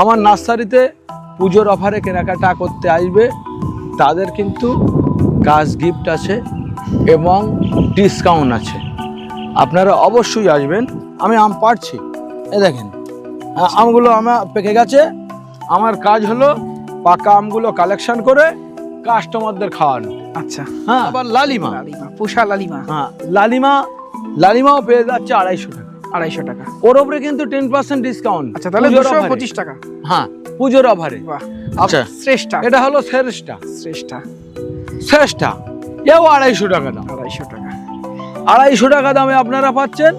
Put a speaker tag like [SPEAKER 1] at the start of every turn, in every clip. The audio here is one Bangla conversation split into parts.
[SPEAKER 1] আমার নার্সারিতে পুজোর অফারে কেনাকাটা করতে আসবে তাদের কিন্তু গাছ গিফট আছে এবং ডিসকাউন্ট আছে। আপনারা অবশ্যই আসবেন আমি আম পাড়ছি। এ দেখেন আমগুলো আমার পেকে গেছে আমার কাজ হলো পাকা আমগুলো কালেকশন করে কাস্টমারদের খাওয়ানো।
[SPEAKER 2] আচ্ছা।
[SPEAKER 1] হ্যাঁ আবার লালিমা।
[SPEAKER 2] লালিমা পুষা লালিমা।
[SPEAKER 1] হ্যাঁ লালিমা লালিমাও পেয়ে যাচ্ছে আড়াইশো টাকা।
[SPEAKER 2] আড়াইশো টাকা।
[SPEAKER 1] ওর উপরে কিন্তু টেন পার্সেন্ট ডিসকাউন্ট
[SPEAKER 2] আচ্ছা তাহলে দুশো পঁচিশ টাকা।
[SPEAKER 1] হ্যাঁ পুজোর অফারে
[SPEAKER 2] বাহ
[SPEAKER 1] আচ্ছা
[SPEAKER 2] শ্রেষ্ঠা।
[SPEAKER 1] এটা হলো শ্রেষ্ঠা।
[SPEAKER 2] শ্রেষ্ঠা।
[SPEAKER 1] শ্রেষ্ঠা এও আড়াইশো টাকা দাম।
[SPEAKER 2] আড়াইশো টাকা।
[SPEAKER 1] আড়াইশো টাকা দামে আপনারা পাচ্ছেন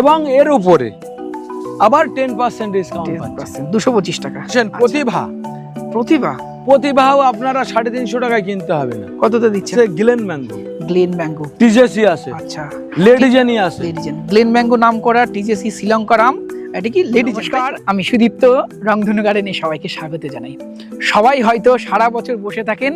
[SPEAKER 1] এবং এর উপরে আবার টেন পার্সেন্ট ডিসকাউন্ট
[SPEAKER 2] দুশো পঁচিশ টাকা।
[SPEAKER 1] পাচ্ছেন প্রতিভা।
[SPEAKER 2] প্রতিভা?
[SPEAKER 1] প্রতিভাও আপনারা সাড়ে তিনশো টাকায় কিনতে হবে না।
[SPEAKER 2] কততে দিচ্ছে
[SPEAKER 1] গ্লেন ম্যাঙ্গো
[SPEAKER 2] গ্লেন ম্যাঙ্গো।
[SPEAKER 1] টিজেসি আছে।
[SPEAKER 2] আচ্ছা।
[SPEAKER 1] লেডিজেনি আছে।
[SPEAKER 2] লেডিজেন। গ্লেন ম্যাঙ্গো নাম করা টিজেসি শ্রীলঙ্কার আম। এটা কি লেডিজেন? নমস্কার আমি সুদীপ্ত রংধনু গার্ডেনে সবাইকে স্বাগত জানাই। সবাই হয়তো সারা বছর বসে থাকেন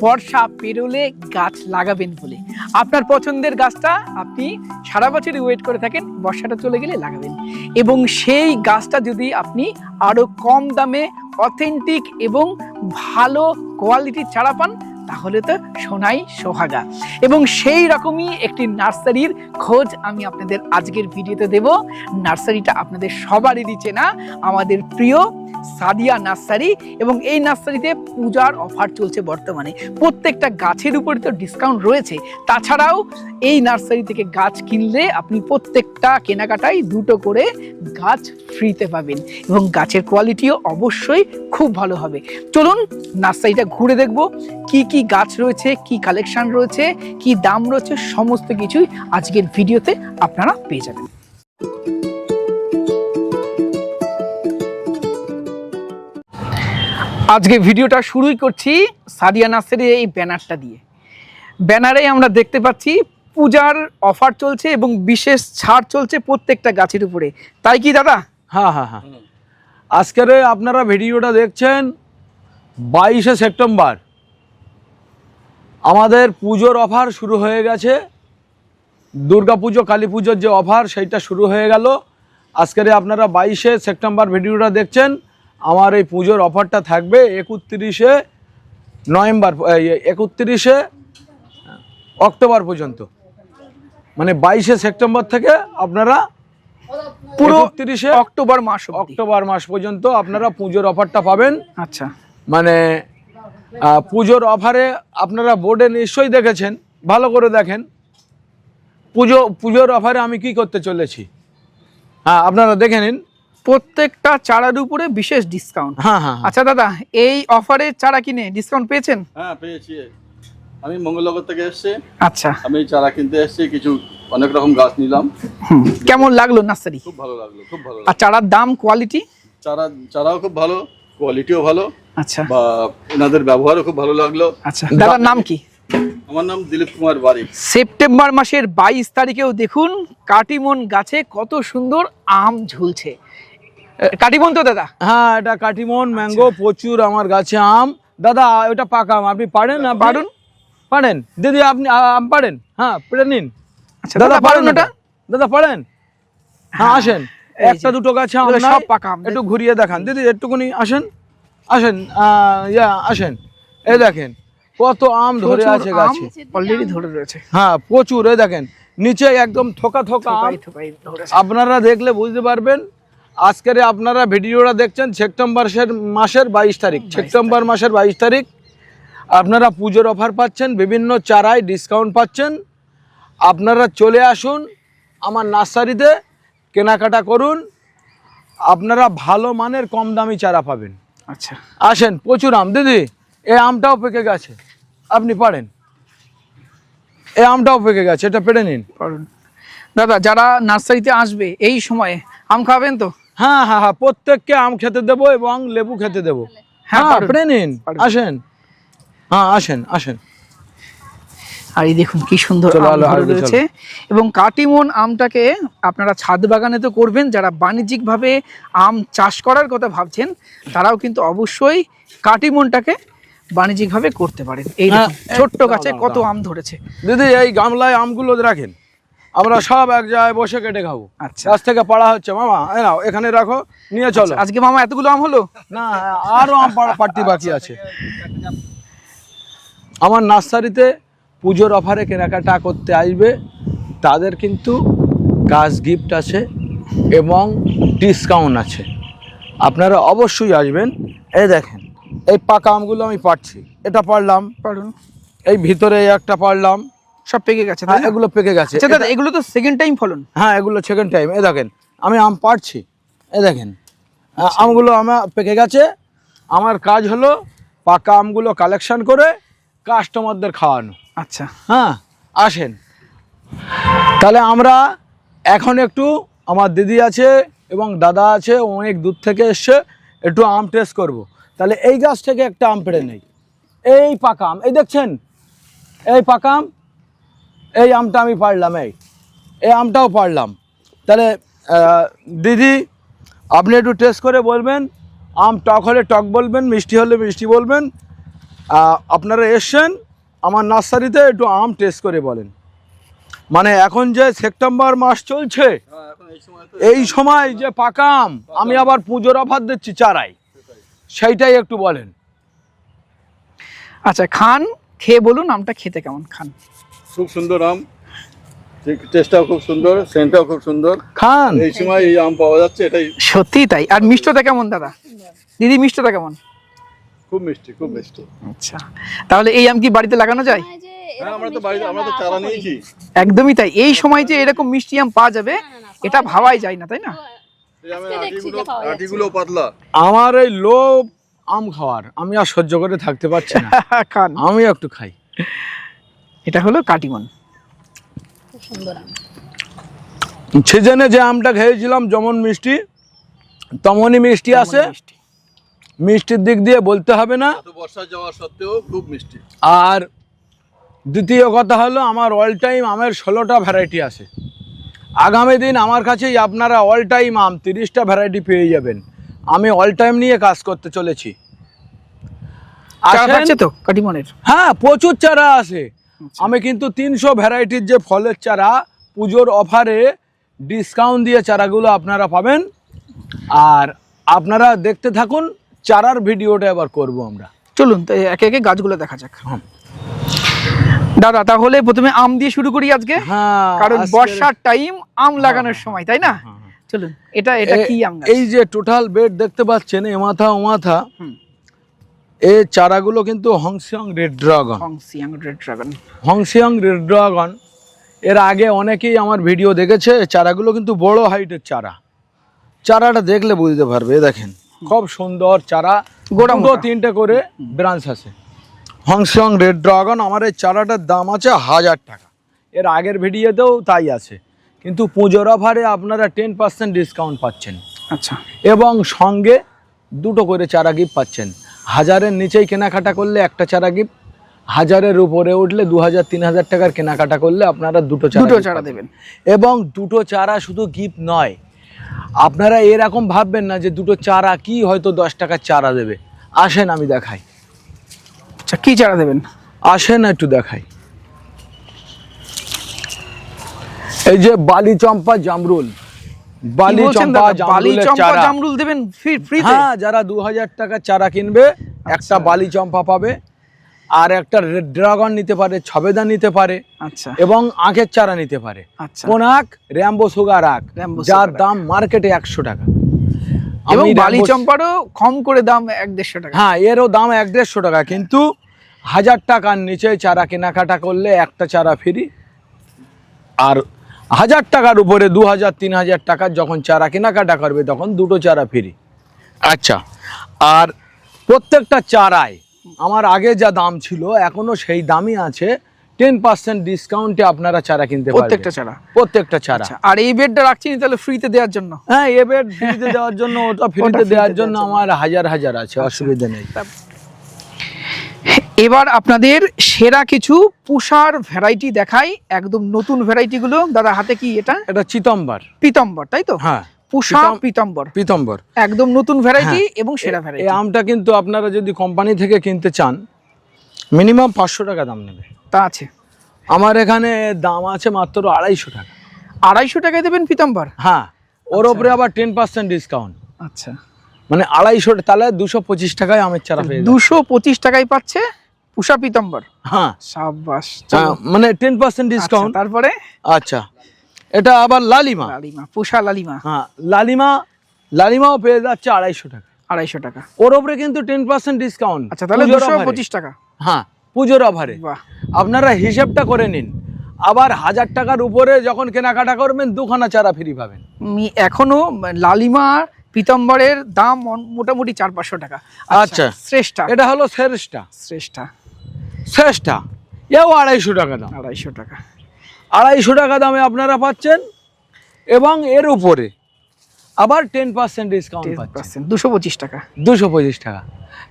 [SPEAKER 2] বর্ষা পেরোলে গাছ লাগাবেন বলে। আপনার পছন্দের গাছটা আপনি সারা বছরই ওয়েট করে থাকেন বর্ষাটা চলে গেলে লাগাবেন। এবং সেই গাছটা যদি আপনি আরও কম দামে অথেন্টিক এবং ভালো কোয়ালিটির চারা পান তাহলে তো সোনাই সোহাগা। এবং সেই রকমই একটি নার্সারির খোঁজ আমি আপনাদের আজকের ভিডিওতে দেব। নার্সারিটা আপনাদের সবারই চেনা আমাদের প্রিয় সাদিয়া নার্সারি। এবং এই নার্সারিতে পূজার অফার চলছে বর্তমানে। প্রত্যেকটা গাছের উপরে তো ডিসকাউন্ট রয়েছে। তাছাড়াও এই নার্সারি থেকে গাছ কিনলে আপনি প্রত্যেকটা কেনাকাটায় দুটো করে গাছ ফ্রিতে পাবেন। এবং গাছের কোয়ালিটিও অবশ্যই খুব ভালো হবে। চলুন নার্সারিটা ঘুরে দেখব। কি কি গাছ রয়েছে, কি কালেকশন রয়েছে, কি দাম রয়েছে, সমস্ত কিছুই আজকের ভিডিওতে আপনারা পেয়ে যাবেন। আজকে ভিডিওটা শুরুই করছি সাদিয়া নার্সারির এই ব্যানারটা দিয়ে। ব্যানারে আমরা দেখতে পাচ্ছি পূজার অফার চলছে এবং বিশেষ ছাড় চলছে প্রত্যেকটা গাছের উপরে। তাই কি দাদা?
[SPEAKER 1] হ্যাঁ হ্যাঁ হ্যাঁ। আজকের আপনারা ভিডিওটা দেখছেন বাইশে সেপ্টেম্বর। আমাদের পুজোর অফার শুরু হয়ে গেছে। দুর্গা পুজো কালী পুজোর যে অফার সেইটা শুরু হয়ে গেল। আজকের আপনারা বাইশে সেপ্টেম্বর ভিডিওটা দেখছেন। আমার এই পুজোর অফারটা থাকবে একত্রিশে নভেম্বর একত্রিশে অক্টোবর পর্যন্ত। মানে বাইশে সেপ্টেম্বর থেকে আপনারা
[SPEAKER 2] পুরো
[SPEAKER 1] একত্রিশে
[SPEAKER 2] অক্টোবর মাস অক্টোবর
[SPEAKER 1] মাস পর্যন্ত আপনারা পুজোর অফারটা পাবেন।
[SPEAKER 2] আচ্ছা।
[SPEAKER 1] মানে পুজোর অফারে আপনারা বোর্ডে নিশ্চয়ই দেখেছেন ভালো করে দেখেন। পুজো পুজোর অফারে আমি কি করতে চলেছি? হ্যাঁ আপনারা দেখে নিন।
[SPEAKER 2] প্রত্যেকটা চারার উপরে বিশেষ ডিসকাউন্ট
[SPEAKER 1] হ্যাঁ হ্যাঁ হ্যাঁ।
[SPEAKER 2] আচ্ছা দাদা এই অফারে চারা কিনে ডিসকাউন্ট পেয়েছেন?
[SPEAKER 3] হ্যাঁ পেয়েছি। আমি মঙ্গলনগর থেকে এসেছি।
[SPEAKER 2] আচ্ছা।
[SPEAKER 3] আমি চারা কিনতে এসেছি কিছু অনেক রকম গাছ নিলাম।
[SPEAKER 2] হুম, কেমন লাগল নার্সারি?
[SPEAKER 3] খুব ভালো লাগল খুব ভালো
[SPEAKER 2] আর চারার দাম কোয়ালিটি
[SPEAKER 3] চারা চারাও খুব ভালো। কোয়ালিটিও ভালো।
[SPEAKER 2] আচ্ছা।
[SPEAKER 3] বা ওনাদের ব্যবহারও খুব ভালো লাগল।
[SPEAKER 2] আচ্ছা দাদার নাম কি?
[SPEAKER 3] আমার নাম দিলীপ কুমার বারিক।
[SPEAKER 2] সেপ্টেম্বর মাসের বাইশ তারিখেও দেখুন কাটিমন গাছে কত সুন্দর আম ঝুলছে। কাটিমন তো দাদা?
[SPEAKER 1] হ্যাঁ এটা কাটিমন ম্যাঙ্গো প্রচুর আমার গাছে আম। দাদা ওটা পাকা আম। আপনি পারেন না?
[SPEAKER 2] পারুন।
[SPEAKER 1] পারেন। দিদি আপনি আম পারেন? হ্যাঁ পেরে নিন।
[SPEAKER 2] আচ্ছা
[SPEAKER 1] দাদা পারেন ওটা? দাদা পারেন? হ্যাঁ আসেন।
[SPEAKER 2] এই
[SPEAKER 1] একটা দুটো গাছে
[SPEAKER 2] সব পাকা
[SPEAKER 1] একটু ঘুরিয়ে দেখান। দিদি একটুখানি আসেন। আসেন ইয়া আসেন। এই দেখেন কত আম ধরে আছে গাছে।
[SPEAKER 2] অলরেডি ধরে রয়েছে।
[SPEAKER 1] হ্যাঁ প্রচুর। এই দেখেন নিচে একদম থোকা থোকা। আপনারা দেখলে বুঝতে পারবেন আজকের আপনারা ভিডিওটা দেখছেন সেপ্টেম্বর মাসের বাইশ তারিখ। সেপ্টেম্বর মাসের বাইশ তারিখ। আপনারা পুজোর অফার পাচ্ছেন বিভিন্ন চারায় ডিসকাউন্ট পাচ্ছেন। আপনারা চলে আসুন আমার নার্সারিতে। কেনাকাটা করুন আপনারা ভালো মানের কম দামি চারা পাবেন।
[SPEAKER 2] আচ্ছা।
[SPEAKER 1] আসেন প্রচুর আম। দিদি এই আমটাও পেকে গেছে। আপনি পারেন। এই আমটাও পেকে গেছে এটা পেড়ে নিন।
[SPEAKER 2] দাদা যারা নার্সারিতে আসবে এই সময়ে আম খাবেন তো?
[SPEAKER 1] হ্যাঁ হ্যাঁ হ্যাঁ প্রত্যেককে আম খেতে দেবো এবং লেবু খেতে দেবো।
[SPEAKER 2] হ্যাঁ,
[SPEAKER 1] হ্যাঁ পেড়ে নিন। আসেন। হ্যাঁ আসেন আসেন।
[SPEAKER 2] আর এই দেখুন কি সুন্দর রয়েছে। এবং কাটিমন আমটাকে আপনারা ছাদ বাগানে তো করবেন যারা বাণিজ্যিকভাবে আম চাষ করার কথা ভাবছেন তারাও কিন্তু অবশ্যই কাটিমনটাকে বাণিজ্যিকভাবে করতে পারেন। এই
[SPEAKER 1] হ্যাঁ,
[SPEAKER 2] ছোট্ট গাছে কত আম ধরেছে।
[SPEAKER 1] দিদি এই গামলায় আমগুলো রাখেন। আমরা সব এক জায়গায় বসে কেটে খাব।
[SPEAKER 2] আচ্ছা।
[SPEAKER 1] গাছ থেকে পাড়া হচ্ছে। মামা নাও এখানে রাখো নিয়ে চলো।
[SPEAKER 2] আজকে মামা এতগুলো আম হলো?
[SPEAKER 1] না আরও আম পাড়া পাড়তি বাকি আছে। আমার নার্সারিতে পুজোর অফারে কেনাকাটা করতে আসবে তাদের কিন্তু কাজ গিফট আছে এবং ডিসকাউন্ট আছে। আপনারা অবশ্যই আসবেন। এই দেখেন এই পাকা আমগুলো আমি পাচ্ছি এটা পারলাম
[SPEAKER 2] পারুন
[SPEAKER 1] এই ভিতরে একটা পারলাম
[SPEAKER 2] সব পেকে গেছে
[SPEAKER 1] হ্যাঁ এগুলো পেকে গেছে।
[SPEAKER 2] আচ্ছা দাদা এগুলো তো সেকেন্ড টাইম ফলন।
[SPEAKER 1] হ্যাঁ এগুলো সেকেন্ড টাইম এ দেখেন আমি আম পাড়ছি। এ দেখেন আ- আমগুলো আমার পেকে গেছে। আমার কাজ হলো পাকা আমগুলো কালেকশন করে কাস্টমারদের খাওয়ানো।
[SPEAKER 2] আচ্ছা।
[SPEAKER 1] হ্যাঁ আসেন। তাহলে আমরা এখন একটু আমার দিদি আছে এবং দাদা আছে অনেক দূর থেকে এসছে একটু আম টেস্ট করব। তাহলে এই গাছ থেকে একটা আম পেড়ে নেই। এই পাকা আম এই দেখছেন? এই পাকা আম এই আমটা আমি পারলাম এই। এই আমটাও পারলাম। তাহলে দিদি আপনি একটু টেস্ট করে বলবেন। আম টক হলে টক বলবেন মিষ্টি হলে মিষ্টি বলবেন। আপনারা এসছেন আমার নার্সারিতে একটু আম টেস্ট করে বলেন। মানে এখন যে সেপ্টেম্বর মাস চলছে
[SPEAKER 3] এই সময় তো
[SPEAKER 1] এই সময় যে পাকা আম আমি আবার পুজোর অফার দিচ্ছি চারাই সেইটাই একটু বলেন।
[SPEAKER 2] আচ্ছা খান খেয়ে বলুন আমটা খেতে কেমন খান?
[SPEAKER 3] খুব সুন্দর আম। ঠিক টেস্টটাও খুব সুন্দর সেন্টটাও খুব সুন্দর।
[SPEAKER 1] খান।
[SPEAKER 3] এই সময় এই আম পাওয়া যাচ্ছে এটাই
[SPEAKER 2] সত্যি তাই। আর মিষ্টতা কেমন দাদা? দিদি মিষ্টতা কেমন?
[SPEAKER 3] খুব মিষ্টি খুব মিষ্টি।
[SPEAKER 2] আচ্ছা। তাহলে এই আম কি বাড়িতে লাগানো যায়?
[SPEAKER 3] হ্যাঁ আমরা তো বাড়িতে আমরা তো চারা নিয়েছি।
[SPEAKER 2] একদমই তাই। এই সময় যে এরকম মিষ্টি আম পাওয়া যাবে এটা ভাবাই যায় না তাই না?
[SPEAKER 3] এই আমের পাতলা।
[SPEAKER 1] এই লোভ আম খাওয়ার। আমি আর সহ্য করে থাকতে পারছি না।
[SPEAKER 2] খান।
[SPEAKER 1] আমি একটু খাই।
[SPEAKER 2] এটা হলো কাটিমন।
[SPEAKER 4] খুব সুন্দর আম।
[SPEAKER 1] সিজনে যে আমটা খেয়েছিলাম যেমন মিষ্টি তেমনই মিষ্টি আছে।
[SPEAKER 2] মিষ্টি।
[SPEAKER 1] মিষ্টির দিক দিয়ে বলতে হবে না।
[SPEAKER 3] বর্ষা যাওয়া সত্ত্বেও খুব মিষ্টি।
[SPEAKER 1] আর দ্বিতীয় কথা হলো আমার অল টাইম আমের ষোলোটা ভ্যারাইটি আছে। আগামী দিন আমার কাছেই আপনারা অল টাইম আম তিরিশটা ভ্যারাইটি পেয়ে যাবেন। আমি অল টাইম নিয়ে কাজ করতে চলেছি।
[SPEAKER 2] তো কাটিমনের
[SPEAKER 1] হ্যাঁ প্রচুর চারা আছে। আমি কিন্তু তিনশো ভ্যারাইটির যে ফলের চারা পুজোর অফারে ডিসকাউন্ট দিয়ে চারাগুলো আপনারা পাবেন। আর আপনারা দেখতে থাকুন চারার ভিডিওটা এবার করব আমরা।
[SPEAKER 2] চলুন তো একে একে গাছগুলো দেখা যাক। দাদা তাহলে প্রথমে আম দিয়ে শুরু করি আজকে?
[SPEAKER 1] হ্যাঁ
[SPEAKER 2] কারণ বর্ষার টাইম আম লাগানোর সময় তাই না?
[SPEAKER 1] হ্যাঁ, হ্যাঁ।
[SPEAKER 2] চলুন এটা এটা কি আম
[SPEAKER 1] এই যে টোটাল বেড দেখতে পাচ্ছেন এ মাথা ও মাথা। এই চারাগুলো কিন্তু হংসিয়ং রেড ড্রাগন।
[SPEAKER 2] হংসিয়াং রেড ড্রাগন।
[SPEAKER 1] হংসিয়ং রেড ড্রাগন। এর আগে অনেকেই আমার ভিডিও দেখেছে চারাগুলো কিন্তু বড় হাইটের চারা। চারাটা দেখলে বুঝতে পারবে দেখেন। খুব সুন্দর চারা। গোটা
[SPEAKER 2] মোটা।
[SPEAKER 1] তিনটে করে ব্রাঞ্চ আছে। হংসং রেড ড্রাগন আমার এই চারাটার দাম আছে হাজার টাকা। এর আগের ভিডিওতেও তাই আছে। কিন্তু পুজোর অফারে আপনারা টেন পার্সেন্ট ডিসকাউন্ট পাচ্ছেন।
[SPEAKER 2] আচ্ছা।
[SPEAKER 1] এবং সঙ্গে দুটো করে চারা গিফট পাচ্ছেন। হাজারের নিচেই কেনাকাটা করলে একটা চারা গিফট হাজারের উপরে উঠলে দু হাজার তিন হাজার টাকার কেনাকাটা করলে আপনারা দুটো চারা
[SPEAKER 2] দুটো চারা দেবেন।
[SPEAKER 1] এবং দুটো চারা শুধু গিফট নয় আপনারা এরকম ভাববেন না যে দুটো চারা কি হয়তো দশ টাকার চারা দেবে। আসেন আমি দেখাই।
[SPEAKER 2] আচ্ছা কি চারা দেবেন?
[SPEAKER 1] আসেন একটু দেখাই। এই যে বালি চম্পা জামরুল বালি চম্পা
[SPEAKER 2] বালি চম্পা জামরুল দেবেন ফ্রি
[SPEAKER 1] হ্যাঁ যারা দু হাজার টাকার চারা কিনবে একটা বালি চম্পা পাবে। আর একটা রেড ড্রাগন নিতে পারে ছবেদা নিতে পারে
[SPEAKER 2] আচ্ছা।
[SPEAKER 1] এবং আখের চারা নিতে পারে।
[SPEAKER 2] আচ্ছা।
[SPEAKER 1] কোন আখ র্যাম্বো সুগার আখ। যার দাম মার্কেটে একশো টাকা।
[SPEAKER 2] এবং
[SPEAKER 1] আমি
[SPEAKER 2] বালি চম্পারও কম করে দাম এক দেড়শো টাকা।
[SPEAKER 1] হ্যাঁ এরও দাম এক দেড়শো টাকা কিন্তু হাজার টাকার নিচে চারা কেনাকাটা করলে একটা চারা ফ্রি। আর হাজার টাকার উপরে দু হাজার তিন হাজার টাকার যখন চারা কেনাকাটা করবে তখন দুটো চারা ফ্রি। আচ্ছা আর প্রত্যেকটা চারায় আমার আগে যা দাম ছিল এখনও সেই দামই আছে। টেন পার্সেন্ট ডিসকাউন্টে আপনারা চারা কিনতে পারবেন।
[SPEAKER 2] প্রত্যেকটা চারা?
[SPEAKER 1] প্রত্যেকটা চারা।
[SPEAKER 2] আচ্ছা আর এই বেডটা রাখছি তাহলে ফ্রিতে দেওয়ার জন্য?
[SPEAKER 1] হ্যাঁ এই বেড ফ্রিতে দেওয়ার জন্য ওটা ফ্রিতে দেওয়ার জন্য। আমার হাজার হাজার আছে অসুবিধা নেই।
[SPEAKER 2] এবার আপনাদের সেরা কিছু পুষার ভ্যারাইটি দেখাই একদম নতুন ভ্যারাইটি গুলো। দাদা হাতে কি এটা?
[SPEAKER 1] এটা চিতম্বর।
[SPEAKER 2] পিতম্বর তাই তো?
[SPEAKER 1] হ্যাঁ।
[SPEAKER 2] পুষা
[SPEAKER 1] পিতম-
[SPEAKER 2] পিতম্বর।
[SPEAKER 1] পিতম্বর।
[SPEAKER 2] একদম নতুন ভ্যারাইটি। এবং সেরা
[SPEAKER 1] এই
[SPEAKER 2] ভ্যারাইটি
[SPEAKER 1] আমটা কিন্তু আপনারা যদি কোম্পানি থেকে কিনতে চান মিনিমাম পাঁচশো টাকা দাম নেবে।
[SPEAKER 2] তা আছে।
[SPEAKER 1] আমার এখানে দাম আছে মাত্র আড়াইশো টাকা।
[SPEAKER 2] আড়াইশো টাকায় দেবেন পিতাম্বর?
[SPEAKER 1] হ্যাঁ ওর
[SPEAKER 2] আচ্ছা।
[SPEAKER 1] ওপরে আবার টেন পার্সেন্ট ডিসকাউন্ট
[SPEAKER 2] আচ্ছা।
[SPEAKER 1] মানে আড়াইশো তাহলে দুশো পঁচিশ টাকায় আমের চারা পেয়ে
[SPEAKER 2] দুশো পঁচিশ টাকায় পাচ্ছে পুষা পিতাম্বর।
[SPEAKER 1] হ্যাঁ।
[SPEAKER 2] সাবাস
[SPEAKER 1] হ্যাঁ, মানে টেন পার্সেন্ট ডিসকাউন্ট
[SPEAKER 2] আচ্ছা, তারপরে?
[SPEAKER 1] আচ্ছা। এটা আবার লালিমা।
[SPEAKER 2] লালিমা পুষা লালিমা।
[SPEAKER 1] হ্যাঁ লালিমা লালিমাও পেয়ে যাচ্ছে আড়াইশো টাকা।
[SPEAKER 2] আড়াইশো টাকা।
[SPEAKER 1] ওর ওপরে কিন্তু টেন পার্সেন্ট ডিসকাউন্ট
[SPEAKER 2] আচ্ছা তাহলে দুশো পঁচিশ টাকা।
[SPEAKER 1] হ্যাঁ পুজোর অফারে
[SPEAKER 2] বাহ।
[SPEAKER 1] আপনারা হিসেবটা করে নিন। আবার হাজার টাকার উপরে যখন কেনাকাটা করবেন দুখানা চারা ফ্রি পাবেন।
[SPEAKER 2] এখনও লালিমা পিতাম্বরের দাম মোটামুটি চার পাঁচশো টাকা।
[SPEAKER 1] আচ্ছা।
[SPEAKER 2] শ্রেষ্ঠা।
[SPEAKER 1] এটা হলো শ্রেষ্ঠা।
[SPEAKER 2] শ্রেষ্ঠা।
[SPEAKER 1] শ্রেষ্ঠা। এও আড়াইশো টাকা দাম।
[SPEAKER 2] আড়াইশো টাকা।
[SPEAKER 1] আড়াইশো টাকা দামে আপনারা পাচ্ছেন এবং এর উপরে আবার টেন পার্সেন্ট ডিসকাউন্ট পাচ্ছেন।
[SPEAKER 2] দুশো পঁচিশ টাকা।
[SPEAKER 1] দুশো পঁচিশ টাকা।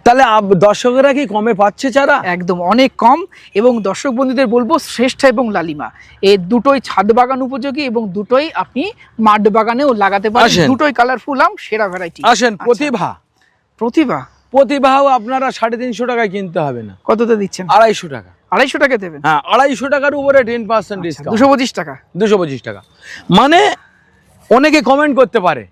[SPEAKER 1] তাহলে দর্শকেরা কি কমে পাচ্ছে চারা
[SPEAKER 2] একদম অনেক কম। এবং দর্শক বন্ধুদের বলব শ্রেষ্ঠা এবং লালিমা। এই দুটোই ছাদ বাগান উপযোগী এবং দুটোই আপনি মাঠ বাগানেও লাগাতে পারেন। দুটোই কালারফুল আম সেরা ভ্যারাইটি
[SPEAKER 1] আসেন প্রতিভা।
[SPEAKER 2] প্রতিভা?
[SPEAKER 1] প্রতিভাও আপনারা সাড়ে তিনশো টাকায় কিনতে হবে না।
[SPEAKER 2] কততে দিচ্ছেন?
[SPEAKER 1] আড়াইশো টাকা।
[SPEAKER 2] আড়াইশো টাকা দেবেন।
[SPEAKER 1] হ্যাঁ আড়াইশো টাকার উপরে টেন পার্সেন্ট ডিসকাউন্ট
[SPEAKER 2] দুশো পঁচিশ টাকা।
[SPEAKER 1] দুশো পঁচিশ টাকা। মানে অনেকে কমেন্ট করতে পারে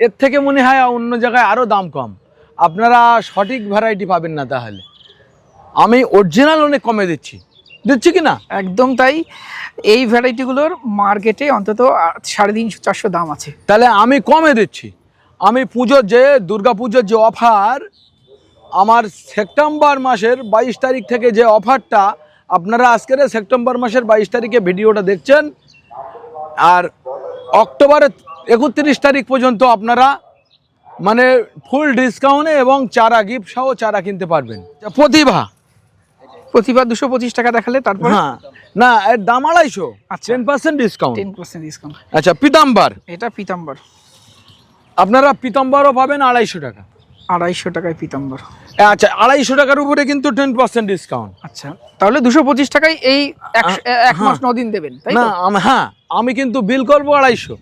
[SPEAKER 1] এর থেকে মনে হয় অন্য জায়গায় আরও দাম কম। আপনারা সঠিক ভ্যারাইটি পাবেন না তাহলে। আমি অরিজিনাল অনেক কমে দিচ্ছি। দিচ্ছি কি না?
[SPEAKER 2] একদম তাই। এই ভ্যারাইটিগুলোর মার্কেটে অন্তত সাড়ে তিনশো চারশো দাম আছে।
[SPEAKER 1] তাহলে আমি কমে দিচ্ছি। আমি পুজোর যে দুর্গা পুজোর যে অফার আমার সেপ্টেম্বর মাসের বাইশ তারিখ থেকে যে অফারটা আপনারা আজকের সেপ্টেম্বর মাসের বাইশ তারিখে ভিডিওটা দেখছেন। আর অক্টোবরের একত্রিশ তারিখ পর্যন্ত আপনারা মানে ফুল ডিসকাউন্টে এবং চারা গিফট সহ চারা কিনতে পারবেন। প্রতিভা।
[SPEAKER 2] প্রতিভা দুশো পঁচিশ টাকা দেখালে তারপর?
[SPEAKER 1] হ্যাঁ। না এর দাম আড়াইশো।
[SPEAKER 2] আচ্ছা।
[SPEAKER 1] Ten percent discount
[SPEAKER 2] ten percent discount
[SPEAKER 1] আচ্ছা পিতাম্বার।
[SPEAKER 2] এটা পিতাম্বর।
[SPEAKER 1] আপনারা পিতাম্বরও পাবেন আড়াইশো টাকা।
[SPEAKER 2] আড়াইশো টাকায় পিতাম্বর।
[SPEAKER 1] আচ্ছা আড়াইশো টাকার উপরে কিন্তু টেন পার্সেন্ট ডিসকাউন্ট
[SPEAKER 2] আচ্ছা তাহলে দুশো পঁচিশ টাকায় এই এক মাস
[SPEAKER 1] হ্যাঁ।
[SPEAKER 2] দিন দেবেন
[SPEAKER 1] না হ্যাঁ আমি কিন্তু বিল করব আড়াইশো।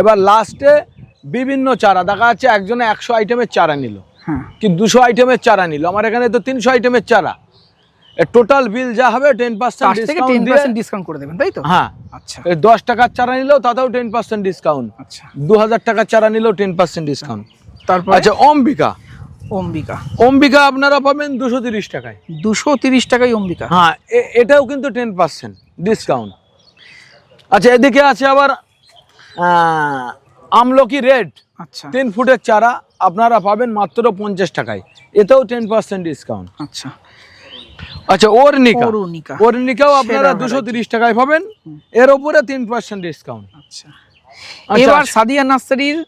[SPEAKER 1] এবার লাস্টে বিভিন্ন চারা দেখা যাচ্ছে একজনে একশো আইটেমের চারা নিল।
[SPEAKER 2] হ্যাঁ।
[SPEAKER 1] কি দুশো আইটেমের চারা নিল? আমার এখানে তো তিনশো আইটেমের চারা। টোটাল বিল যা হবে টেন পার্সেন্ট ডিসকাউন্ট
[SPEAKER 2] ডিসকাউন্ট করে দেবেন তাই তো?
[SPEAKER 1] হ্যাঁ।
[SPEAKER 2] আচ্ছা।
[SPEAKER 1] দশ টাকার চারা নিলেও তাতেও টেন পার্সেন্ট ডিসকাউন্ট
[SPEAKER 2] আচ্ছা।
[SPEAKER 1] দু হাজার টাকার চারা নিলেও টেন পার্সেন্ট ডিসকাউন্ট
[SPEAKER 2] তারপর?
[SPEAKER 1] আচ্ছা অম্বিকা।
[SPEAKER 2] অম্বিকা।
[SPEAKER 1] অম্বিকা আপনারা পাবেন দুশো তিরিশ টাকায়।
[SPEAKER 2] দুশো তিরিশ টাকায় অম্বিকা।
[SPEAKER 1] হ্যাঁ এটাও কিন্তু টেন পার্সেন্ট ডিসকাউন্ট আচ্ছা এদিকে আছে আবার আমলকি রেড
[SPEAKER 2] আচ্ছা।
[SPEAKER 1] তিন ফুটের চারা আপনারা পাবেন মাত্র পঞ্চাশ টাকায়। এতেও টেন পার্সেন্ট ডিসকাউন্ট
[SPEAKER 2] আচ্ছা।
[SPEAKER 1] আচ্ছা ওরনিকা
[SPEAKER 2] অরুণিকা
[SPEAKER 1] ওরনিকাও আপনারা দুশো তিরিশ টাকায় পাবেন। এর উপরে তিন পার্সেন্ট ডিসকাউন্ট
[SPEAKER 2] আচ্ছা এবার। সাদিয়া নার্সারির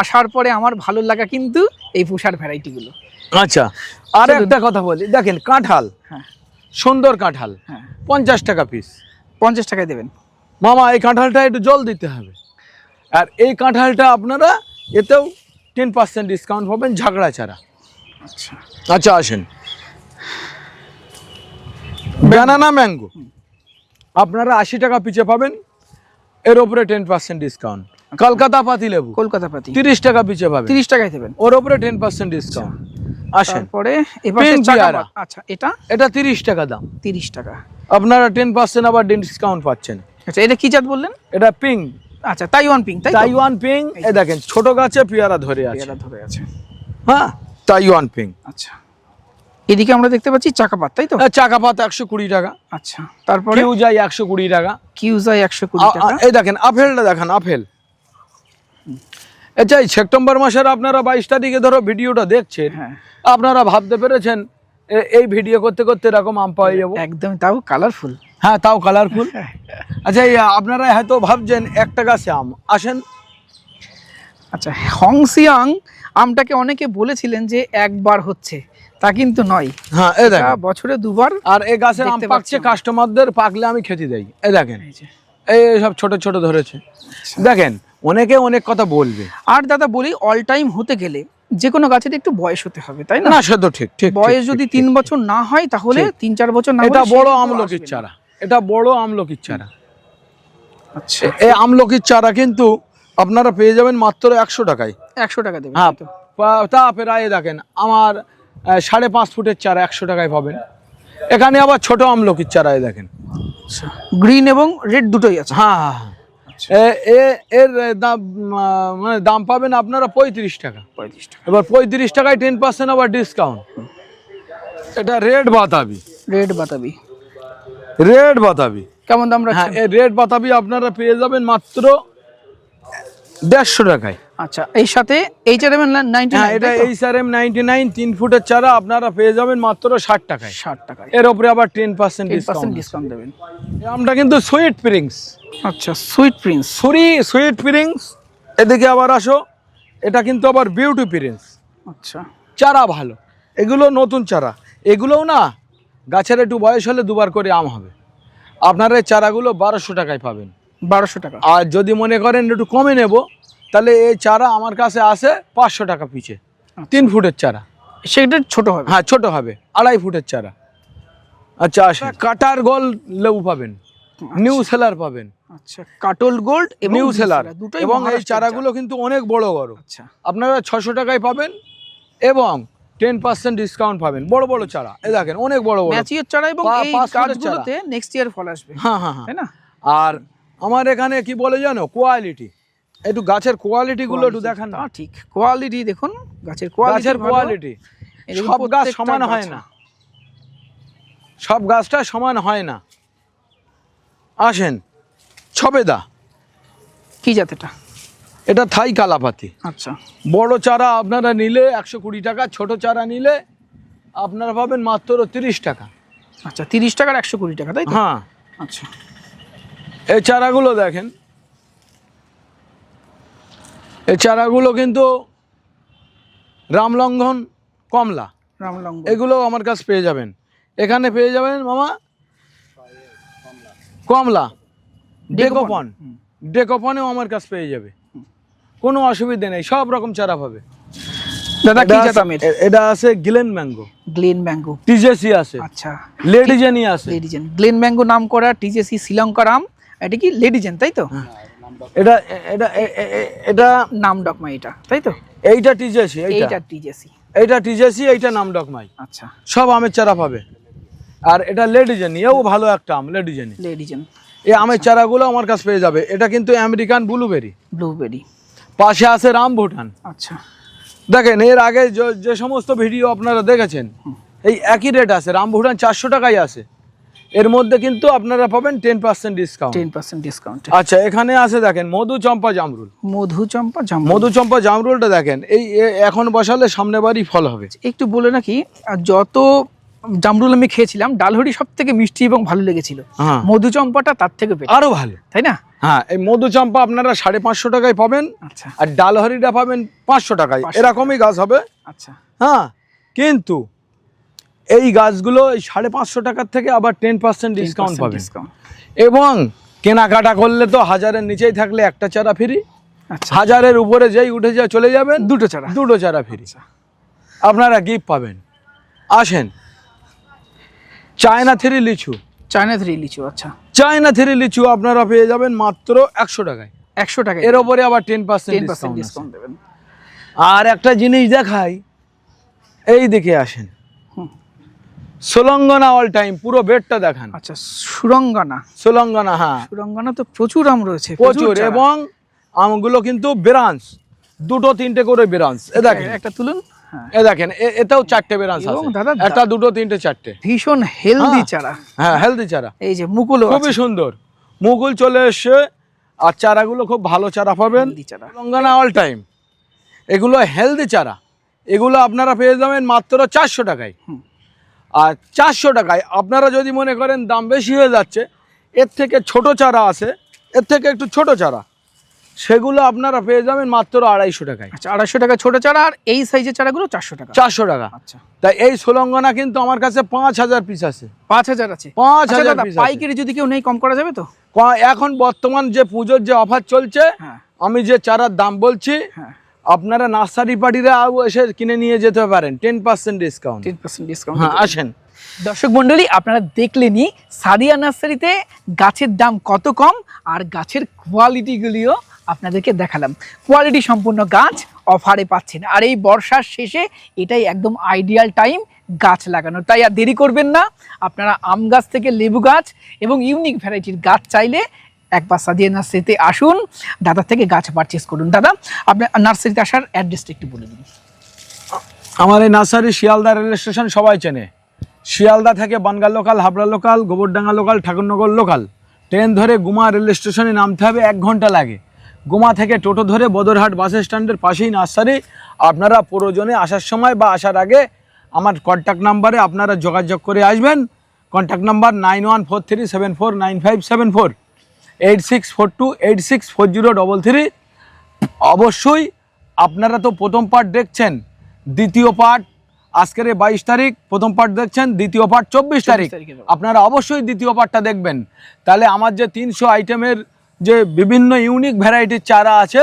[SPEAKER 2] আসার পরে আমার ভালো লাগা কিন্তু এই পুষার ভ্যারাইটিগুলো।
[SPEAKER 1] আচ্ছা। আর একটা কথা বলি দেখেন কাঁঠাল
[SPEAKER 2] হ্যাঁ।
[SPEAKER 1] সুন্দর কাঁঠাল
[SPEAKER 2] হ্যাঁ।
[SPEAKER 1] পঞ্চাশ টাকা পিস
[SPEAKER 2] পঞ্চাশ টাকায় দেবেন।
[SPEAKER 1] মামা এই কাঁঠালটা একটু জল দিতে হবে। আর এই কাঁঠালটা আপনারা এতেও টেন পার্সেন্ট ডিসকাউন্ট পাবেন ঝাগড়া ছাড়া।
[SPEAKER 2] আচ্ছা।
[SPEAKER 1] আচ্ছা আসেন। ব্যানানা ম্যাঙ্গো আপনারা আশি টাকা পিছে পাবেন এর উপরে টেন পার্সেন্ট ডিসকাউন্ট কলকাতা পাতি লেবু।
[SPEAKER 2] কলকাতা পাতি।
[SPEAKER 1] তিরিশ টাকা পিছে পাবেন।
[SPEAKER 2] তিরিশ টাকায় দেবেন।
[SPEAKER 1] ওর উপরে টেন পার্সেন্ট ডিসকাউন্ট আসেন। পেয়ারা।
[SPEAKER 2] আচ্ছা এটা?
[SPEAKER 1] এটা তিরিশ টাকা দাম।
[SPEAKER 2] তিরিশ টাকা।
[SPEAKER 1] আপনারা টেন পার্সেন্ট আবার ডিসকাউন্ট পাচ্ছেন।
[SPEAKER 2] আচ্ছা এটা কি জাত বললেন?
[SPEAKER 1] এটা পিঙ্ক
[SPEAKER 2] আচ্ছা তাইওয়ান পিং?
[SPEAKER 1] তাইওয়ান পিং এ দেখেন ছোট গাছে পেয়ারা ধরে আছে।
[SPEAKER 2] পেয়ারা ধরে আছে।
[SPEAKER 1] হ্যাঁ তাইওয়ান পিং
[SPEAKER 2] আচ্ছা। এদিকে আমরা দেখতে পাচ্ছি চাকাপাত তাই তো?
[SPEAKER 1] চাকা পাতা একশো কুড়ি টাকা।
[SPEAKER 2] আচ্ছা তারপরে?
[SPEAKER 1] কিউ যাই একশো কুড়ি টাকা।
[SPEAKER 2] কিউজাই একশো কুড়ি টাকা।
[SPEAKER 1] এই দেখেন আপেলটা দেখেন আপেল। আচ্ছা এই সেপ্টেম্বর মাসের আপনারা বাইশ তারিখে ধরো ভিডিওটা দেখছেন
[SPEAKER 2] হ্যাঁ।
[SPEAKER 1] আপনারা ভাবতে পেরেছেন এই ভিডিও করতে করতে এরকম আম পাওয়া যাব?
[SPEAKER 2] একদম তাও কালারফুল
[SPEAKER 1] হ্যাঁ তাও কালারফুল আচ্ছা এই আপনারা হয়তো ভাবছেন একটা গাছে আম। আসেন।
[SPEAKER 2] আচ্ছা হংসিয়াং আমটাকে অনেকে বলেছিলেন যে একবার হচ্ছে তা কিন্তু নয়।
[SPEAKER 1] হ্যাঁ দেখেন।
[SPEAKER 2] বছরে দুবার
[SPEAKER 1] আর এই গাছের আম পাকছে কাস্টমারদের পাকলে আমি খেতে দেই। এই দেখেন
[SPEAKER 2] এই
[SPEAKER 1] সব ছোট ছোট ধরেছে। দেখেন অনেকে অনেক কথা বলবে।
[SPEAKER 2] আর দাদা বলি অল টাইম হতে গেলে যে কোনো গাছের একটু বয়স হতে হবে তাই না?
[SPEAKER 1] না সে তো ঠিক ঠিক
[SPEAKER 2] বয়স যদি তিন বছর না হয় তাহলে তিন চার বছর না
[SPEAKER 1] এটা বড় আমলকির চারা। এটা বড় আমলকির চারা।
[SPEAKER 2] আচ্ছা।
[SPEAKER 1] এই আমলকির চারা কিন্তু আপনারা পেয়ে যাবেন মাত্র একশো টাকায়।
[SPEAKER 2] একশো টাকা দেবেন
[SPEAKER 1] হ্যাঁ?
[SPEAKER 2] তা?
[SPEAKER 1] প্রায় দেখেন আমার সাড়ে পাঁচ ফুটের চারা একশো টাকায় পাবেন। এখানে আবার ছোট আমলকির চারায় দেখেন।
[SPEAKER 2] আচ্ছা। গ্রিন এবং রেড দুটোই আছে।
[SPEAKER 1] হ্যাঁ হ্যাঁ হ্যাঁ।
[SPEAKER 2] আচ্ছা।
[SPEAKER 1] এর দাম মানে দাম পাবেন আপনারা পঁয়ত্রিশ টাকা।
[SPEAKER 2] পঁয়ত্রিশ টাকা।
[SPEAKER 1] এবার পঁয়ত্রিশ টাকায় টেন পার্সেন্ট আবার ডিসকাউন্ট এটা রেড বাতাবি।
[SPEAKER 2] রেড বাতাবি।
[SPEAKER 1] রেড বাতাবি।
[SPEAKER 2] কেমন দাম
[SPEAKER 1] হ্যাঁ
[SPEAKER 2] রাখছেন?
[SPEAKER 1] এই রেড বাতাবি আপনারা পেয়ে যাবেন মাত্র দেড়শো টাকায়।
[SPEAKER 2] আচ্ছা এই সাথে এইচআর এম নাইনটি
[SPEAKER 1] হ্যাঁ এটা H R M ninety nine তিন ফুটের চারা আপনারা পেয়ে যাবেন মাত্র ষাট টাকায়।
[SPEAKER 2] ষাট টাকায়।
[SPEAKER 1] এর উপরে আবার ten percent
[SPEAKER 2] ten percent
[SPEAKER 1] discount
[SPEAKER 2] discount দেবেন।
[SPEAKER 1] আমরা কিন্তু সুইট প্রিন্স
[SPEAKER 2] আচ্ছা সুইট প্রিন্স
[SPEAKER 1] সুরি সুইট প্রিন্স এদিকে আবার আসো এটা কিন্তু আবার বিউটি প্রিন্স
[SPEAKER 2] আচ্ছা।
[SPEAKER 1] চারা ভালো। এগুলো নতুন চারা। এগুলোও না গাছের একটু বয়স হলে দুবার করে আম হবে। আপনারা এই চারাগুলো বারোশো টাকায় পাবেন।
[SPEAKER 2] বারোশো টাকা।
[SPEAKER 1] আর যদি মনে করেন একটু কমে নেব তাহলে এই চারা আমার কাছে আসে পাঁচশো টাকা পিছে। তিন ফুটের চারা।
[SPEAKER 2] সেটা ছোট হবে।
[SPEAKER 1] হ্যাঁ ছোট হবে। আড়াই ফুটের চারা। আচ্ছা আসেন কাটার গোল লেবু পাবেন। নিউ সেলার পাবেন।
[SPEAKER 2] আচ্ছা কাটল গোল্ড
[SPEAKER 1] নিউ সেলার। এবং এই চারাগুলো কিন্তু অনেক বড় বড়।
[SPEAKER 2] আচ্ছা।
[SPEAKER 1] আপনারা ছশো টাকায় পাবেন এবং টেন পার্সেন্ট ডিসকাউন্ট পাবেন। বড় বড় চারা। এ দেখেন অনেক বড় বড়।
[SPEAKER 2] ম্যাচিওর চারা এবং এই গাছগুলোতে নেক্সট ইয়ার ফল আসবে।
[SPEAKER 1] হ্যাঁ হ্যাঁ হ্যাঁ।
[SPEAKER 2] তাই না?
[SPEAKER 1] আর আমার এখানে কি বলে জানো? কোয়ালিটি। একটু গাছের কোয়ালিটি গুলো একটু দেখান না।
[SPEAKER 2] ঠিক। কোয়ালিটি দেখুন গাছের
[SPEAKER 1] গাছের কোয়ালিটি সব গাছ সমান হয় না। সব গাছটা সমান হয় না। আসেন ছবেদা।
[SPEAKER 2] কি জাতেটা
[SPEAKER 1] এটা? থাই কালাপাতি।
[SPEAKER 2] আচ্ছা।
[SPEAKER 1] বড় চারা আপনারা নিলে একশো কুড়ি টাকা ছোট চারা নিলে আপনারা পাবেন মাত্র তিরিশ টাকা।
[SPEAKER 2] আচ্ছা তিরিশ টাকার একশো কুড়ি টাকা তাই
[SPEAKER 1] হ্যাঁ।
[SPEAKER 2] আচ্ছা।
[SPEAKER 1] এই চারাগুলো দেখেন এই চারাগুলো কিন্তু রামলঙ্ঘন কমলা।
[SPEAKER 2] রামলঙ্গ
[SPEAKER 1] এগুলো আমার কাছে পেয়ে যাবেন। এখানে পেয়ে যাবেন মামা কমলা। ডেকোপন। ডেকোপনেও আমার কাছে পেয়ে যাবে। কোনো অসুবিধা নেই সব রকম চারা পাবে
[SPEAKER 2] দাদা কি
[SPEAKER 1] এটা
[SPEAKER 2] জাত
[SPEAKER 1] আছে-
[SPEAKER 2] আমের
[SPEAKER 1] এটা? আছে গ্লেন ম্যাঙ্গো।
[SPEAKER 2] Glenn mango.
[SPEAKER 1] টিজেসি আছে।
[SPEAKER 2] আচ্ছা।
[SPEAKER 1] লেডিজেনি আছে।
[SPEAKER 2] লেডিজেন। গ্লেন ম্যাঙ্গো নাম করা টিজেসি শ্রীলঙ্কার আম এটা কি লেডিজেন তাই তো?
[SPEAKER 1] এটা এটা এটা
[SPEAKER 2] নাম ডকমা এটা তাই তো?
[SPEAKER 1] এইটা টিজেসি এইটা।
[SPEAKER 2] টিজেসি।
[SPEAKER 1] এইটা টিজেসি এইটা নাম ডকমাই
[SPEAKER 2] আচ্ছা।
[SPEAKER 1] সব আমের চারা পাবে। আর এটা লেডিজেনি এও ভালো একটা আম লেডিজেনি।
[SPEAKER 2] লেডিজেন।
[SPEAKER 1] এই আমের চারাগুলো আমার কাছে পেয়ে যাবে। এটা কিন্তু আমেরিকান ব্লুবেরি।
[SPEAKER 2] ব্লুবেরি।
[SPEAKER 1] পাশে আছে রাম ভুটান
[SPEAKER 2] আচ্ছা।
[SPEAKER 1] দেখেন এর আগে যে- যে সমস্ত ভিডিও আপনারা দেখেছেন এই একই রেট আছে। রাম ভুটান চারশো টাকাই আছে। এর মধ্যে কিন্তু আপনারা পাবেন ten percent discount
[SPEAKER 2] ten percent discount
[SPEAKER 1] আচ্ছা এখানে আছে দেখেন মধু চম্পা জামরুল।
[SPEAKER 2] মধু চম্পা জাম
[SPEAKER 1] মধু চম্পা জামরুলটা দেখেন এই এখন বসালে সামনে বাড়ি ফল হবে।
[SPEAKER 2] একটু বলে নাকি আর যত জামরুল আমি খেয়েছিলাম ডালহরি সব থেকে মিষ্টি এবং ভালো লেগেছিল।
[SPEAKER 1] হ্যাঁ।
[SPEAKER 2] মধু চম্পাটা তার থেকে
[SPEAKER 1] আরও ভালো।
[SPEAKER 2] তাই না?
[SPEAKER 1] হ্যাঁ এই মধু চম্পা আপনারা সাড়ে পাঁচশো টাকায় পাবেন
[SPEAKER 2] আচ্ছা।
[SPEAKER 1] আর ডালহরিটা পাবেন পাঁচশো টাকায়। এরকমই গাছ হবে।
[SPEAKER 2] আচ্ছা।
[SPEAKER 1] হ্যাঁ কিন্তু এই গাছগুলো সাড়ে পাঁচশো টাকার থেকে আবার টেন পার্সেন্ট ডিসকাউন্ট
[SPEAKER 2] ডিসকাউন্ট
[SPEAKER 1] এবং কেনাকাটা করলে তো হাজারের নিচেই থাকলে একটা চারা ফ্রি।
[SPEAKER 2] আচ্ছা।
[SPEAKER 1] হাজারের উপরে যেই উঠে যা চলে যাবেন।
[SPEAKER 2] দুটো চারা।
[SPEAKER 1] দুটো চারা ফ্রি।
[SPEAKER 2] আচ্ছা।
[SPEAKER 1] আপনারা গিফট পাবেন। আসেন। চায়না থ্রি লিচু।
[SPEAKER 2] চায়না থ্রি লিচু আচ্ছা।
[SPEAKER 1] চায়না থ্রি লিচু আপনারা পেয়ে যাবেন মাত্র একশো টাকায়।
[SPEAKER 2] একশো টাকা
[SPEAKER 1] এর ওপরে আবার টেন পার্সেন্ট
[SPEAKER 2] ডিসকাউন্ট দেবেন।
[SPEAKER 1] আর একটা জিনিস দেখাই। এই দিকে আসেন। সোলঙ্গনা অল টাইম পুরো বেডটা দেখান।
[SPEAKER 2] আচ্ছা সুরঙ্গানা।
[SPEAKER 1] সোলঙ্গনা হ্যাঁ।
[SPEAKER 2] সুরঙ্গানা তো প্রচুর আম রয়েছে
[SPEAKER 1] প্রচুর এবং আমগুলো কিন্তু ব্রাঞ্চ দুটো তিনটে করে ব্রাঞ্চ এ দেখেন।
[SPEAKER 2] একটা তুলুন। হ্যাঁ।
[SPEAKER 1] এ দেখেন চারটে ব্রাঞ্চ আছে। একটা দুটো তিনটে চারটে।
[SPEAKER 2] ভীষণ হেলদি
[SPEAKER 1] হ্যাঁ।
[SPEAKER 2] চারা।
[SPEAKER 1] হ্যাঁ হেলদি চারা।
[SPEAKER 2] এই যে মুকুলও
[SPEAKER 1] খুবই সুন্দর। মুকুল চলে এসছে আর চারাগুলো খুব ভালো চারা পাবেন। অল টাইম এগুলো হেলদি চারা। এগুলো আপনারা পেয়ে যাবেন মাত্র চারশো টাকায়। আর চারশো টাকায়। আপনারা যদি মনে করেন দাম বেশি হয়ে যাচ্ছে এর থেকে ছোট চারা আছে এর থেকে একটু ছোট চারা। সেগুলো আপনারা পেয়ে যাবেন মাত্র আড়াইশো টাকায়।
[SPEAKER 2] আচ্ছা আড়াইশো টাকা ছোট চারা আর এই সাইজের চারাগুলো চারশো টাকা।
[SPEAKER 1] চারশো টাকা।
[SPEAKER 2] আচ্ছা।
[SPEAKER 1] তাই এই সোলঙ্গনা কিন্তু আমার কাছে পাঁচ হাজার পিস আছে।
[SPEAKER 2] পাঁচ হাজার আছে।
[SPEAKER 1] পাঁচ
[SPEAKER 2] আচ্ছা
[SPEAKER 1] হাজার আছে।
[SPEAKER 2] পাইকারি যদি কেউ নেই কম করা যাবে তো?
[SPEAKER 1] এখন বর্তমান যে পুজোর যে অফার চলছে
[SPEAKER 2] হ্যাঁ।
[SPEAKER 1] আমি যে চারার দাম বলছি
[SPEAKER 2] হ্যাঁ।
[SPEAKER 1] আপনারা নার্সারি পার্টিরা এসে কিনে নিয়ে যেতে পারেন ten percent discount
[SPEAKER 2] ten percent discount
[SPEAKER 1] হ্যাঁ আসেন।
[SPEAKER 2] দর্শক মন্ডলী আপনারা দেখলেনই সাদিয়া নার্সারিতে গাছের দাম কত কম আর গাছের কোয়ালিটিগুলিও আপনাদেরকে দেখালাম। কোয়ালিটি সম্পূর্ণ গাছ অফারে পাচ্ছেন। আর এই বর্ষার শেষে এটাই একদম আইডিয়াল টাইম গাছ লাগানো। তাই আর দেরি করবেন না আপনারা আম গাছ থেকে লেবু গাছ এবং ইউনিক ভ্যারাইটির গাছ চাইলে এক বাচ্চা দিয়ে নার্সারিতে আসুন। দাদার থেকে গাছ পারচেস করুন। দাদা আপনার নার্সারিতে আসার অ্যাড্রেসটা একটু বলে দিন।
[SPEAKER 1] আমার এই নার্সারি শিয়ালদা রেল স্টেশন সবাই চেনে। শিয়ালদা থেকে Bangaon local Habra local Gobardanga local Thakurnagar local train ধরে গুমা রেল স্টেশনে নামতে হবে, এক ঘণ্টা লাগে। গুমা থেকে টোটো ধরে বদরহাট বাস স্ট্যান্ডের পাশেই নার্সারি। আপনারা প্রয়োজনে আসার সময় বা আসার আগে আমার কন্ট্যাক্ট নাম্বারে আপনারা যোগাযোগ করে আসবেন। Contact number nine one four three seven four nine five seven four eight six four two eight six four zero double three. অবশ্যই আপনারা তো প্রথম পার্ট দেখছেন দ্বিতীয় পার্ট আজকের বাইশ তারিখ প্রথম পার্ট দেখছেন দ্বিতীয় পার্ট চব্বিশ তারিখ। আপনারা অবশ্যই দ্বিতীয় পার্টটা দেখবেন। তাহলে আমার যে তিনশো আইটেমের যে বিভিন্ন ইউনিক ভ্যারাইটির চারা আছে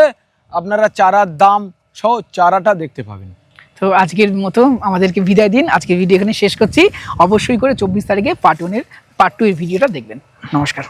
[SPEAKER 1] আপনারা চারার দাম সহ চারাটা দেখতে পাবেন।
[SPEAKER 2] তো আজকের মতো আমাদেরকে বিদায় দিন। আজকের ভিডিও এখানে শেষ করছি। অবশ্যই করে চব্বিশ তারিখে পার্ট ওয়ানের পার্ট টু এর ভিডিওটা দেখবেন। নমস্কার।